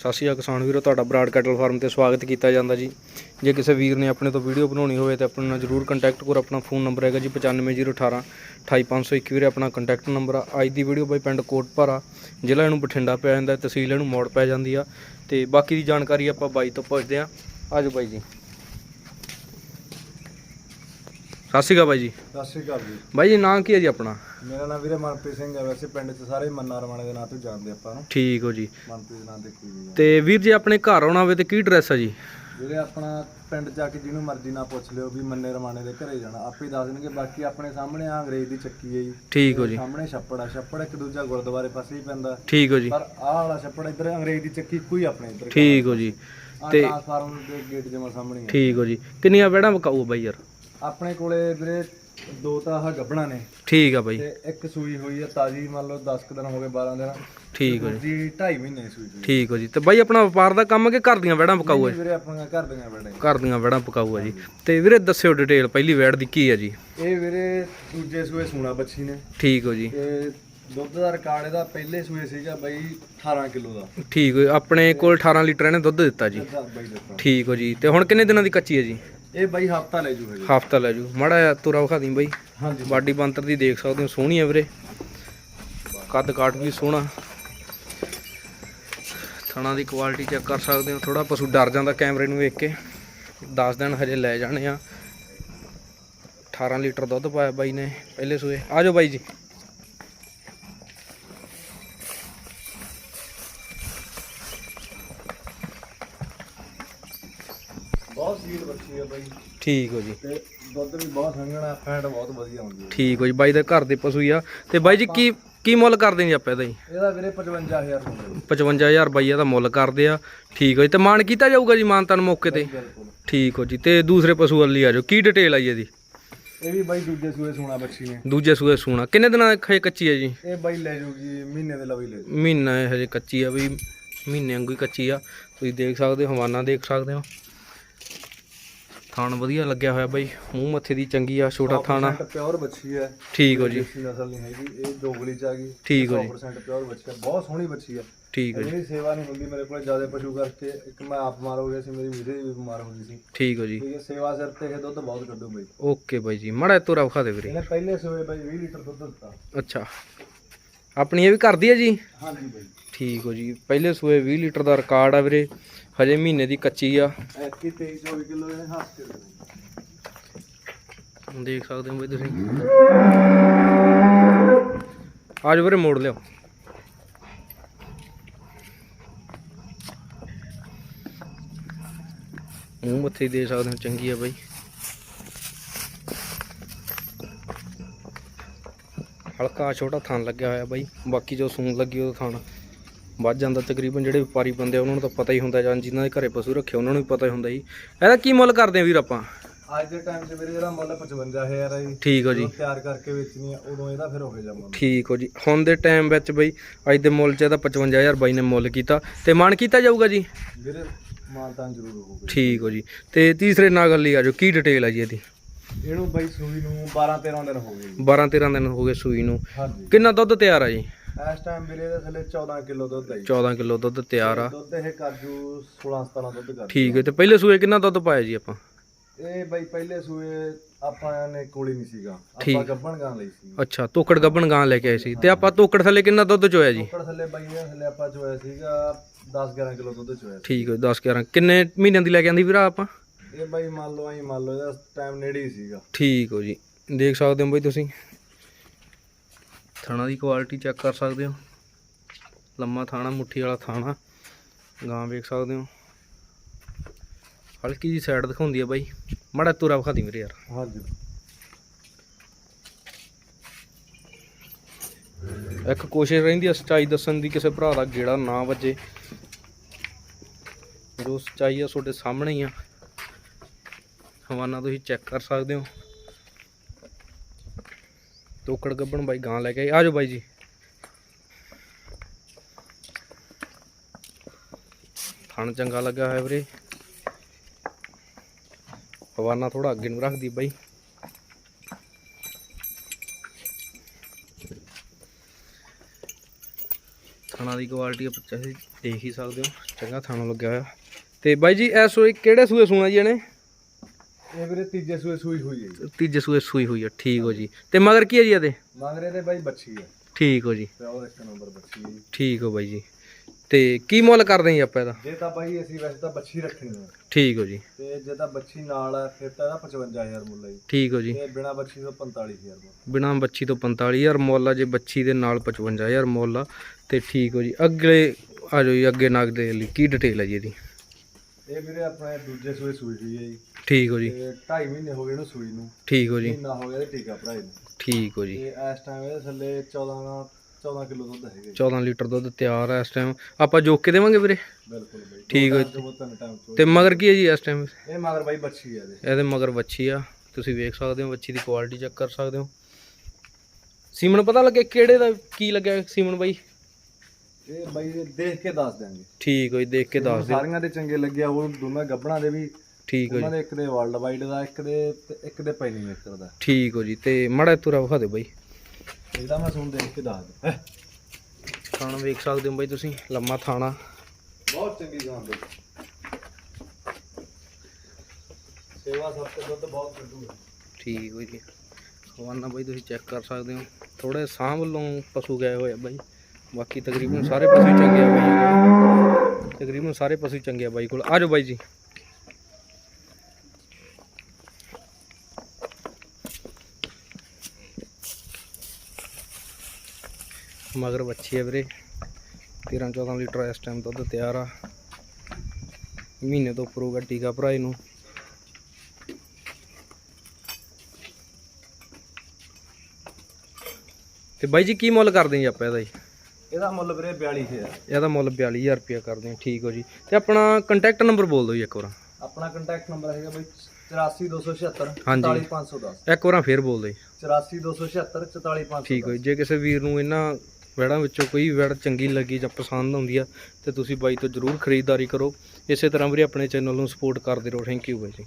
ਸਤਿ ਸ਼੍ਰੀ ਅਕਾਲ ਕਿਸਾਨ ਵੀਰੋ, ਤੁਹਾਡਾ ਬਰਾਡ ਕੈਟਲ ਫਾਰਮ ਤੇ ਸਵਾਗਤ ਕੀਤਾ ਜਾਂਦਾ ਜੀ। ਜੇ ਕਿਸੇ ਵੀਰ ਨੇ ਆਪਣੇ ਤੋਂ ਵੀਡੀਓ ਬਣਾਉਣੀ ਹੋਵੇ ਤਾਂ ਆਪਣੇ ਨਾਲ ਜਰੂਰ ਕੰਟੈਕਟ ਕਰੋ, ਆਪਣਾ ਫੋਨ ਨੰਬਰ ਹੈਗਾ ਜੀ 95018 28521 ਵੀਰੇ, ਆਪਣਾ ਕੰਟੈਕਟ ਨੰਬਰ ਆ। ਅੱਜ ਦੀ ਵੀਡੀਓ ਬਾਈ ਪਿੰਡ ਕੋਟਪਾਰਾ ਜ਼ਿਲ੍ਹਾ ਇਹਨੂੰ ਬਠਿੰਡਾ ਪੈ ਜਾਂਦਾ, ਤਹਿਸੀਲ ਇਹਨੂੰ ਮੋੜ ਪੈ ਜਾਂਦੀ ਆ। ਤੇ ਬਾਕੀ ਦੀ ਜਾਣਕਾਰੀ ਆਪਾਂ ਬਾਈ ਤੋਂ ਪੁੱਛਦੇ ਆ। ਆਜੋ ਬਾਈ ਜੀ। ਸਤਿ ਸ਼੍ਰੀ ਅਕਾਲ ਬਾਈ ਜੀ। ਸਤਿ ਸ਼੍ਰੀ ਅਕਾਲ ਜੀ। ਬਾਈ ਜੀ ਨਾਂ ਕੀ ਹੈ ਜੀ ਆਪਣਾ? ਮੇਰਾ ਨਾਮ ਵੀਰੇ ਮਨਪ੍ਰੀਤ ਸਿੰਘ ਹੈ ਵੈਸੇ ਪਿੰਡ 'ਚ ਸਾਰੇ ਮੰਨਾ ਰਮਾਣੇ ਦੇ ਨਾਂ ਤੋਂ ਜਾਣਦੇ ਆਪਾਂ ਨੂੰ। ਠੀਕ ਹੋ ਜੀ। ਮਨਪ੍ਰੀਤ ਨਾਂ ਤੇ ਕੀ ਵੀ ਤੇ ਵੀਰ ਜੀ ਆਪਣੇ ਘਰ ਆਉਣਾ ਹੋਵੇ ਤੇ ਕੀ ਡਰੈਸ ਆ ਜੀ? ਵੀਰੇ ਆਪਣਾ ਪਿੰਡ ਜਾ ਕੇ ਜਿਹਨੂੰ ਮਰਜ਼ੀ ਨਾ ਪੁੱਛ ਲਿਓ ਵੀ ਮੰਨੇ ਰਮਾਣੇ ਦੇ ਘਰੇ ਜਾਣਾ। ਆਪੇ ਦੱਸ ਦੇਣਗੇ ਬਾਕੀ ਆਪਣੇ ਸਾਹਮਣੇ ਆ ਅੰਗਰੇਜ਼ ਦੀ ਚੱਕੀ ਹੈ ਜੀ। ਠੀਕ ਹੋ ਜੀ। ਸਾਹਮਣੇ ਛੱਪੜ ਆ ਛੱਪੜ ਇੱਕ ਦੂਜਾ ਗੁਰਦੁਆਰੇ ਪਾਸੇ ਹੀ ਪੈਂਦਾ। ਠੀਕ ਹੋ ਜੀ। ਪਰ ਆਹ ਵਾਲਾ ਛੱਪੜ ਇੱਧਰ ਅੰਗਰੇਜ਼ ਦੀ ਚੱਕੀ ਕੋਈ ਆਪਣੇ ਇੱਧਰ ਠੀਕ ਹੋ ਜੀ। ਆਹ ਤੇ- ਟ੍ਰਾਂਸਫਾਰਮਰ ਦੇ ਗੇਟ ਜਮਾ ਸਾਹਮਣੇ ਹੀ। ਠੀਕ ਹੋ ਜੀ। ਕਿੰਨੀਆਂ ਵੈੜਾਂ ਵਕਾਊ ਬਾਈ ਯਾਰ? ਆਪਣੇ ਕੋਲੇ ਵੀਰੇ ਦੋ ਤਾਂ ਆਹ ਗੱਬਣਾ ਨੇ। ਠੀਕ ਆ ਬਾਈ। ਤੇ ਇੱਕ ਸੂਈ ਹੋਈ ਹੈ ਤਾਜੀ ਮੰਨ ਲਓ 10 ਕੁ ਦਿਨ ਹੋ ਗਏ 12 ਦਿਨ। ਠੀਕ ਹੋ ਜੀ। ਜੀ 2.5 ਮਹੀਨੇ ਦੀ ਸੂਈ ਹੋਈ ਠੀਕ ਹੋ ਜੀ। ਤੇ ਬਾਈ ਆਪਣਾ ਵਪਾਰ ਦਾ ਕੰਮ ਕਿ ਘਰ ਦੀਆਂ ਵੈੜਾਂ ਪਕਾਊ ਹੈ ਵੀਰੇ ਆਪਣੀਆਂ ਘਰ ਦੀਆਂ ਬੜੇ ਘਰ ਦੀਆਂ ਵੈੜਾਂ ਪਕਾਊ ਹੈ ਜੀ। ਤੇ ਵੀਰੇ ਦੱਸਿਓ ਡਿਟੇਲ ਪਹਿਲੀ ਵੈੜ ਦੀ ਕੀ ਹੈ ਜੀ? ਇਹ ਵੀਰੇ ਦੂਜੇ ਸੂਏ ਸੂਣਾ ਬੱਚੀ ਨੇ। ਠੀਕ ਹੋ ਜੀ। ਤੇ ਦੁੱਧ ਦਾ ਰਿਕਾਰਡ ਇਹਦਾ ਪਹਿਲੇ ਸੂਏ ਸੀਗਾ ਬਈ 18 ਕਿਲੋ ਦਾ। ਠੀਕ ਹੋ। ਆਪਣੇ ਕੋਲ 18 ਲੀਟਰ ਇਹਨੇ ਦੁੱਧ ਦਿੱਤਾ ਜੀ। ਬਈ ਠੀਕ ਹੋ ਜੀ। ਤੇ ਹੁਣ ਕਿੰਨੇ ਦਿਨਾਂ ਦੀ ਕੱਚੀ ਹੈ ਜੀ? ਇਹ ਬਈ ਹਫਤਾ ਲੈ ਜੂ ਹਜੇ। ਹਫਤਾ ਲੈ ਜੂ। ਮਾੜਾ ਜਿਹਾ ਤੁਰਾ ਵਿਖਾ ਦੀ ਬਾਈ। ਹਾਂਜੀ। ਬਾਡੀ ਬੰਤਰ ਦੀ ਦੇਖ ਸਕਦੇ ਹੋ ਸੋਹਣੀ ਹੈ ਵੀਰੇ। ਕੱਦ ਕਾਠ ਵੀ ਸੋਹਣਾ। ਥਣਾ ਦੀ ਕੁਆਲਿਟੀ ਚੈੱਕ ਕਰ ਸਕਦੇ ਹੋ। ਥੋੜਾ ਪਸ਼ੂ ਡਰ ਜਾਂਦਾ ਕੈਮਰੇ ਨੂੰ ਵੇਖ ਕੇ। 10 ਦਿਨ ਹਜੇ ਲੈ ਜਾਣੇ ਆ। 18 ਲੀਟਰ ਦੁੱਧ ਪਾਇਆ ਬਾਈ ਨੇ ਪਹਿਲੇ ਸੂਏ। ਆ ਜਾਓ ਬਾਈ ਜੀ। ਬਹੁਤ ਸੀਲ ਬੱਚੀ ਹੈ ਬਈ। ਠੀਕ ਹੋ ਜੀ। ਤੇ ਦੁੱਧ ਵੀ ਬਹੁਤ ਸੰਘਣਾ ਫੈਟ ਬਹੁਤ ਵਧੀਆ ਹੁੰਦੀ ਹੈ ਠੀਕ ਹੋ ਜੀ ਬਾਈ ਦੇ ਘਰ ਦੇ ਪਸ਼ੂ ਹੀ ਆ। ਤੇ ਬਾਈ ਜੀ ਕੀ ਕੀ ਮੁੱਲ ਕਰਦੇ ਜੀ ਆਪਾਂ ਇਹਦਾ ਜੀ? ਇਹਦਾ ਵੀਰੇ 55000 ਹੁੰਦਾ 55000 ਬਾਈ ਇਹਦਾ ਮੁੱਲ ਕਰਦੇ ਆ। ਠੀਕ ਹੋ ਜੀ ਤੇ ਮਾਨ ਕੀਤਾ ਜਾਊਗਾ ਜੀ ਮਾਨ ਤਨ ਮੌਕੇ ਤੇ? ਬਿਲਕੁਲ। ਠੀਕ ਹੋ ਜੀ ਤੇ ਦੂਸਰੇ ਪਸ਼ੂ ਵਾਲੀ ਆ ਜਾਓ। ਕੀ ਡਿਟੇਲ ਆਈ ਇਹਦੀ? ਇਹ ਵੀ ਬਾਈ ਦੂਜੇ ਸੂਏ ਸੂਣਾ ਬੱਚੀ ਨੇ। ਦੂਜੇ ਸੂਏ ਸੂਣਾ। ਕਿੰਨੇ ਦਿਨਾਂ ਦੀ ਖੇ ਕੱਚੀ ਹੈ ਜੀ? ਇਹ ਬਾਈ ਲੈ ਜੂਗੀ ਮਹੀਨੇ ਦੇ ਲਵੀ ਲੈ ਜੂ ਮਹੀਨਾ ਇਹ ਹਜੇ ਕੱਚੀ ਆ ਵੀ ਮਹੀਨੇ ਵਾਂਗੂ ਹੀ ਕੱਚੀ ਆ। ਤੁਸੀਂ ਦੇਖ ਸਕਦੇ ਹੋ ਹਵਾਨਾ ਦੇਖ ਸਕਦੇ ਹੋ। ਥਾਣ ਵਧੀਆ ਲੱਗਿਆ ਹੋਇਆ ਬਾਈ ਮੂੰਹ ਮੱਥੇ ਦੀ ਚੰਗੀ ਆ ਛੋਟਾ ਥਾਣਾ ਪਿਓਰ ਬੱਚੀ ਹੈ। ਠੀਕ ਹੋ ਜੀ। ਦੇਸੀ ਨਸਲ ਨਹੀਂ ਹੈਗੀ ਇਹ ਦੋਗਲੀ ਚ ਆ ਗਈ। ਠੀਕ ਹੋ ਜੀ। 100% ਪਿਓਰ ਬੱਚੀ ਹੈ ਬਹੁਤ ਸੋਹਣੀ ਬੱਚੀ ਹੈ। ਠੀਕ ਹੋ ਜੀ। ਜਿਹੜੀ ਸੇਵਾ ਨਹੀਂ ਹੁੰਦੀ ਮੇਰੇ ਕੋਲ ਜ਼ਿਆਦਾ ਪਸ਼ੂ ਕਰਕੇ ਇੱਕ ਮੈਂ ਆਪ ਬਿਮਾਰ ਹੋ ਗਿਆ ਸੀ ਮੇਰੀ ਵੀਰੇ ਵੀ ਬਿਮਾਰ ਹੋ ਗਈ ਸੀ। ਠੀਕ ਹੋ ਜੀ। ਤੇ ਇਹ ਸੇਵਾ ਸਿਰ ਤੇ ਇਹ ਦੁੱਧ ਬਹੁਤ ਕੱਢੂ ਬਈ। ਓਕੇ ਬਾਈ ਜੀ ਮੜਾ ਤੁਰਾ ਵਿਖਾ ਦੇ ਵੀਰੇ। ਇਹਨੇ ਪਹਿਲੇ ਸੋਏ ਬਈ 20 ਲੀਟਰ ਦੁੱਧ ਦਿੱਤਾ। ਅੱਛਾ। ਆਪਣੀ ਇਹ ਵੀ ਕਰਦੀ ਹੈ ਜੀ? ਹਾਂਜੀ ਬਈ। ਠੀਕ ਹੋ ਜੀ। ਪਹਿਲੇ ਸੂਏ 20 ਲੀਟਰ ਦਾ ਰਿਕਾਰਡ ਆ ਵੀਰੇ। ਹਜੇ ਮਹੀਨੇ ਦੀ ਕੱਚੀ ਆ। ਐਤਕੀ 23 24 ਕਿਲੋ ਇਹ ਹੱਥ ਤੇ ਦੇਖ ਸਕਦੇ ਹੋ ਬਈ ਤੁਸੀਂ। ਆ ਜਾਓ ਵੀਰੇ ਮੋੜ ਲਿਓ ਮੂੰਹ ਮੱਥੇ ਦੇ ਸਕਦੇ ਹੋ ਚੰਗੀ ਆ ਬਾਈ। ਹਲਕਾ ਛੋਟਾ ਥਾਨ ਲੱਗਿਆ ਹੋਇਆ ਬਾਈ। ਬਾਕੀ ਜੋ ਸੂਣ ਲੱਗੀ ਉਹ ਥਾਨ ਵੱਧ ਜਾਂਦਾ ਤਕਰੀਬਨ ਜਿਹੜੇ ਵਪਾਰੀ ਬੰਦੇ ਆ ਉਹਨਾਂ ਨੂੰ ਤਾਂ ਪਤਾ ਹੀ ਹੁੰਦਾ ਜਾਂ ਜਿਨ੍ਹਾਂ ਦੇ ਘਰੇ ਪਸ਼ੂ ਰੱਖੇ ਉਹਨਾਂ ਨੂੰ ਵੀ ਪਤਾ ਹੀ ਹੁੰਦਾ ਜੀ। ਇਹਦਾ ਕੀ ਮੁੱਲ ਕਰਦੇ ਆ ਵੀਰ ਆਪਾਂ? ਅੱਜ ਦੇ ਟਾਈਮ 'ਚ ਮੇਰੇ ਜਿਹੜਾ ਮੁੱਲ 55000 ਹੈ ਜੀ। ਠੀਕ ਹੋ ਜੀ। ਜਦੋਂ ਤਿਆਰ ਕਰਕੇ ਵੇਚਣੀ ਆ ਉਦੋਂ ਇਹਦਾ ਫਿਰ ਹੋ ਗਿਆ ਮੁੱਲ। ਠੀਕ ਹੋ ਜੀ। ਹੁਣ ਦੇ ਟਾਈਮ ਵਿੱਚ ਬਈ ਅੱਜ ਦੇ ਮੁੱਲ 'ਚ ਇਹਦਾ 55000 ਬਾਈ ਨੇ ਮੁੱਲ ਕੀਤਾ ਤੇ ਮਨ ਕੀਤਾ ਜਾਊਗਾ ਜੀ? ਵੀਰੇ ਮਾਨਤਾਂ ਜ਼ਰੂਰ ਹੋਊਗਾ। ਠੀਕ ਹੋ ਜੀ। ਤੇ ਤੀਸਰੇ ਨਾਗਲ ਲਈ ਆ ਜਾਓ ਕੀ ਡਿਟੇਲ ਆ ਜੀ ਇਹਦੀ? ਇਹਨੂੰ ਬਾਈ ਸੂਈ ਨੂੰ 12 13 ਦਿਨ ਹੋ ਗਏ ਜੀ। 12 13 ਦਿਨ ਹੋ ਗਏ ਸੂਈ ਨੂੰ। ਹਾਂਜੀ। ਕਿੰਨਾ ਦੁੱਧ ਤਿਆਰ ਆ ਜੀ? ਇਸ ਟਾਈਮ ਵੀਰੇ ਦੇ ਥੱਲੇ 14 ਕਿਲੋ ਦੁੱਧ ਹੈ ਜੀ। 14 ਕਿਲੋ ਦੁੱਧ ਤਿਆਰ ਆ। ਦੁੱਧ ਇਹ ਕਾਜੂ 16 17 ਦੁੱਧ ਕਰ ਠੀਕ ਹੈ ਤੇ ਪਹਿਲੇ ਸੂਏ ਕਿੰਨਾ ਦੁੱਧ ਪਾਇਆ ਜੀ ਆਪਾਂ? ਇਹ ਬਾਈ ਪਹਿਲੇ ਸੂਏ ਆਪਾਂ ਨੇ ਕੋਲੀ ਨਹੀਂ ਸੀਗਾ। ਆਪਾਂ। ਗੱਬਣ ਗਾਂ ਲਈ ਸੀ। ਅੱਛਾ ਤੋਕੜ ਗੱਬਣ ਗਾਂ ਲੈ ਕੇ ਆਏ ਸੀ। ਤੇ ਆਪਾਂ ਤੋਕੜ ਥੱਲੇ ਕਿੰਨਾ ਦੁੱਧ ਚੋਇਆ ਜੀ? ਉੱਪਰ ਥੱਲੇ ਬਾਈ ਇਹ ਥੱਲੇ ਆਪਾਂ ਚੋਇਆ ਸੀਗਾ 10 11 ਕਿਲੋ ਦੁੱਧ ਚੋਇਆ ਠੀਕ ਹੈ 10 11 ਕਿੰਨੇ ਮਹੀਨਿਆਂ ਦੀ ਲੈ ਕੇ ਆਂਦੀ ਵੀਰਾ ਆਪਾਂ? ਇਹ ਬਾਈ ਮੰਨ ਲਓ ਆਈ ਮੰਨ ਲਓ ਇਹਦਾ ਟਾਈਮ ਨੇੜੇ ਹੀ ਸੀਗਾ। ਠੀਕ ਹੋ ਜੀ। ਦੇਖ ਸਕਦੇ ਹੋ ਬਈ ਤੁਸੀਂ। ਥਾਣਾ ਦੀ ਕੁਆਲਿਟੀ ਚੈੱਕ ਕਰ ਸਕਦੇ ਹੋ। ਲੰਮਾ ਥਾਣਾ ਮੁੱਠੀ ਵਾਲਾ ਥਾਣਾ ਗਾਂ ਵੇਖ ਸਕਦੇ ਹੋ। ਹਲਕੀ ਜੀ ਸਾਈਡ ਦਿਖਾਉਂਦੀ ਆ ਬਾਈ। ਮੜਾ ਤੁਰਾ ਵਿਖਾ ਦੀ ਮੇਰੇ ਯਾਰ। ਹਾਂਜੀ। ਇੱਕ ਕੋਸ਼ਿਸ਼ ਰਹਿੰਦੀ ਆ ਸੱਚਾਈ ਦੱਸਣ ਦੀ ਕਿਸੇ ਭਰਾ ਦਾ ਗੇੜਾ ਨਾ ਵੱਜੇ। ਜੋ ਸੱਚਾਈ ਆ ਤੁਹਾਡੇ ਸਾਹਮਣੇ ਹੀ ਆ। ਹਵਾਨਾ ਤੁਸੀਂ ਚੈੱਕ ਕਰ ਸਕਦੇ ਹੋ। ਤੋਕੜ ਗੱਬਣ ਬਾਈ ਗਾਂ ਲੈ ਕੇ ਆਏ। ਆ ਜਾਓ ਬਾਈ ਜੀ। ਥਣ ਚੰਗਾ ਲੱਗਾ ਹੋਇਆ ਵੀਰੇ। ਹਵਾਨਾ ਥੋੜਾ ਅੱਗੇ ਨੂੰ ਰੱਖਦੀ ਬਾਈ। ਥਣਾ ਦੀ ਕੁਆਲਿਟੀ ਆਪਾਂ ਚਾਹੇ ਦੇਖ ਹੀ ਸਕਦੇ ਹੋ। ਚੰਗਾ ਥਾਣਾ ਲੱਗਿਆ ਹੋਇਆ। ਤੇ ਬਾਈ ਜੀ, ਇਹ ਸੂਏ ਕਿਹੜੇ ਸੂਏ ਸੂਣਾ ਜੀ ਇਹਨੇ? ਇਹ ਵੀਰੇ ਤੀਜੇ ਸੂਏ ਸੂਈ ਹੋਈ ਹੈ ਜੀ। ਤੀਜੇ ਸੂਏ ਸੂਈ ਹੋਈ ਆ ਠੀਕ ਹੋ ਜੀ। ਤੇ ਮਗਰ ਕੀ ਹੈ ਜੀ ਇਹਦੇ? ਮੰਗ ਰਹੇ ਤੇ ਬਾਈ ਬੱਚੀ ਹੈ। ਠੀਕ ਹੋ ਜੀ। ਤੇ ਉਹ ਇੱਕ ਨੰਬਰ ਬੱਚੀ ਹੈ। ਜੀ। ਠੀਕ ਹੋ ਬਾਈ ਜੀ। ਤੇ ਕੀ ਮੁੱਲ ਕਰਦੇ ਜੀ ਆਪਾਂ ਇਹਦਾ? ਜੇ ਤਾਂ ਬਾਈ ਅਸੀਂ ਵੈਸੇ ਤਾਂ ਬੱਚੀ ਰੱਖਣੀ ਹੈ। ਠੀਕ ਹੋ ਜੀ। ਤੇ ਜੇ ਤਾਂ ਬੱਚੀ ਨਾਲ ਹੈ ਫਿਰ ਤਾਂ ਇਹਦਾ 55000 ਮੁੱਲ ਹੈ ਜੀ। ਠੀਕ ਹੋ ਜੀ। ਤੇ ਬਿਨਾ ਬੱਚੀ ਤੋਂ 45000 ਮੁੱਲ ਬਿਨਾ ਬੱਚੀ ਤੋਂ 45000 ਮੁੱਲ ਆ ਜੇ ਬੱਚੀ ਦੇ ਨਾਲ 55000 ਮੁੱਲ ਆ ਤੇ ਠੀਕ ਹੋ ਜੀ। ਅਗਲੇ ਆ ਜਾਓ ਜੀ ਅੱਗੇ ਨਗ ਦੇ ਲਈ ਕੀ ਡਿਟੇਲ ਹੈ ਜੀ ਇਹਦੀ? ਇਹ ਵੀਰੇ ਆਪਣੇ ਦੂਜੇ ਸੂਏ ਸੂਈ ਹੋਈ ਹੈ ਜੀ। ਠੀਕ ਹੋ ਜੀ। ਤੇ 2.5 ਮਹੀਨੇ ਹੋ ਗਏ ਇਹਨੂੰ ਸੂਈ ਨੂੰ। ਠੀਕ ਹੋ ਜੀ। ਮਹੀਨਾ ਹੋ ਗਿਆ ਤੇ ਟੀਕਾ ਭਰਾਏ ਨੂੰ। ਠੀਕ ਹੋ ਜੀ। ਤੇ ਇਸ ਟਾਈਮ ਇਹਦੇ ਥੱਲੇ 14 ਨਾਲ 14 ਕਿਲੋ ਦੁੱਧ ਹੈਗਾ ਜੀ। 14 ਲੀਟਰ ਦੁੱਧ ਤਿਆਰ ਹੈ ਇਸ ਟਾਈਮ ਆਪਾਂ ਜੋਕ ਕੇ ਦੇਵਾਂਗੇ ਵੀਰੇ? ਬਿਲਕੁਲ ਬਾਈ। ਠੀਕ ਹੈ ਦੋ ਤਿੰਨ ਟਾਈਮ ਤੋਂ ਤੇ ਮਗਰ ਕੀ ਹੈ ਜੀ ਇਸ ਟਾਈਮ ਇਹ ਮਗਰ ਬਾਈ ਬੱਚੀ ਹੈ ਇਹਦੇ। ਇਹਦੇ ਮਗਰ ਵੱਛੀ ਆ। ਤੁਸੀਂ ਵੇਖ ਸਕਦੇ ਹੋ ਵੱਛੀ ਦੀ ਕੁਆਲਿਟੀ ਚੈੱਕ ਕਰ ਸਕਦੇ ਹੋ। ਸੀਮਨ ਪਤਾ ਲੱਗੇ ਕਿਹੜੇ ਦਾ ਕੀ ਲੱਗਿਆ ਸੀਮਨ ਬਾਈ? ਇਹ ਬਾਈ ਇਹ ਦੇਖ ਕੇ ਦੱਸ ਦਿਆਂਗੇ। ਠੀਕ ਹੋ ਜੀ ਦੇਖ ਕੇ ਦੱਸ ਦਿਓ। ਸਾਰੀਆਂ ਦੇ ਚੰਗੇ ਲੱਗਿਆ ਉਹ ਦੋਨਾਂ ਗੱਬਣਾ ਦੇ ਵੀ। ਠੀਕ ਹੋ ਉਹਨਾਂ ਜੀ ਦੇ ਇੱਕ ਦੇ ਵਰਲਡ ਵਾਈਡ ਦਾ ਇੱਕ ਦੇ ਤੇ ਇੱਕ ਦੇ ਪੈਨੀ ਮੇਕਰ ਦਾ। ਠੀਕ ਹੋ ਜੀ ਤੇ ਮੜਾ ਤੁਰਾ ਵਿਖਾ ਦਿਓ ਬਾਈ। ਇਹਦਾ ਮੈਂ ਤੁਹਾਨੂੰ ਦੇਖ ਕੇ ਦੱਸ ਦਿਆਂ। ਥਾਣਾ ਵੇਖ ਸਕਦੇ ਹੋ ਬਾਈ ਤੁਸੀਂ ਲੰਮਾ ਥਾਣਾ। ਬਹੁਤ ਚੰਗੀ ਗਾਂ ਬਈ ਸੇਵਾ ਸਭ ਤੋਂ ਦੁੱਧ ਬਹੁਤ ਕੱਢੂ ਠੀਕ ਹੋ ਜੀ। ਹਵਾਨਾ ਬਾਈ ਤੁਸੀਂ ਚੈੱਕ ਕਰ ਸਕਦੇ ਹੋ। ਥੋੜੇ ਸਾਹ ਵੱਲੋਂ ਪਸ਼ੂ ਗਏ ਹੋਏ ਆ ਬਾਈ। ਬਾਕੀ ਤਕਰੀਬਨ ਸਾਰੇ ਪਸ਼ੂ ਚੰਗੇ ਆ ਬਾਈ ਤਕਰੀਬਨ ਸਾਰੇ ਪਸ਼ੂ ਚੰਗੇ ਆ ਬਾਈ ਕੋਲ। ਆ ਜਾਓ ਬਾਈ ਜੀ। ਮਗਰ ਬੱਚੀ ਹੈ ਵੀਰੇ। 13 14 ਲੀਟਰ ਇਸ ਟਾਈਮ ਦੁੱਧ ਤਿਆਰ ਆ। ਮਹੀਨੇ ਤੋਂ ਉੱਪਰ ਹੋਗਾ ਟੀਕਾ ਭਰਾਏ ਨੂੰ। ਤੇ ਬਾਈ ਜੀ, ਕੀ ਮੁੱਲ ਕਰਦੇ ਜੀ ਆਪਾਂ ਇਹਦਾ ਜੀ? ਇਹਦਾ ਮੁੱਲ ਵੀਰੇ 42000 ਇਹਦਾ ਮੁੱਲ 42000 ਰੁਪਇਆ ਕਰਦੇ ਹਾਂ ਠੀਕ ਹੋ ਜੀ। ਤੇ ਆਪਣਾ ਕੰਟੈਕਟ ਨੰਬਰ ਬੋਲ ਦਿਓ ਜੀ ਇੱਕ ਵਾਰ। ਆਪਣਾ ਕੰਟੈਕਟ ਨੰਬਰ ਹੈਗਾ ਬਈ 84276 ਹਾਂਜੀ। 44510 ਇੱਕ ਵਾਰ ਫੇਰ ਬੋਲ ਦਿਓ ਜੀ। 84276 44510 ਠੀਕ ਹੋ ਜੀ। ਜੇ ਕਿਸੇ ਵੀਰ ਨੂੰ ਇਹਨਾਂ ਵੈੜਾਂ ਵਿੱਚੋਂ ਕੋਈ ਵੈੜ ਚੰਗੀ ਲੱਗੀ ਜਾਂ ਪਸੰਦ ਆਉਂਦੀ ਆ ਤੇ ਤੁਸੀਂ ਬਾਈ ਤੋਂ ਜਰੂਰ ਖਰੀਦਦਾਰੀ ਕਰੋ। ਇਸੇ ਤਰ੍ਹਾਂ ਵੀਰੇ ਆਪਣੇ ਚੈਨਲ ਨੂੰ ਸਪੋਰਟ ਕਰਦੇ ਰਹੋ। ਥੈਂਕ ਯੂ ਬਾਈ ਜੀ।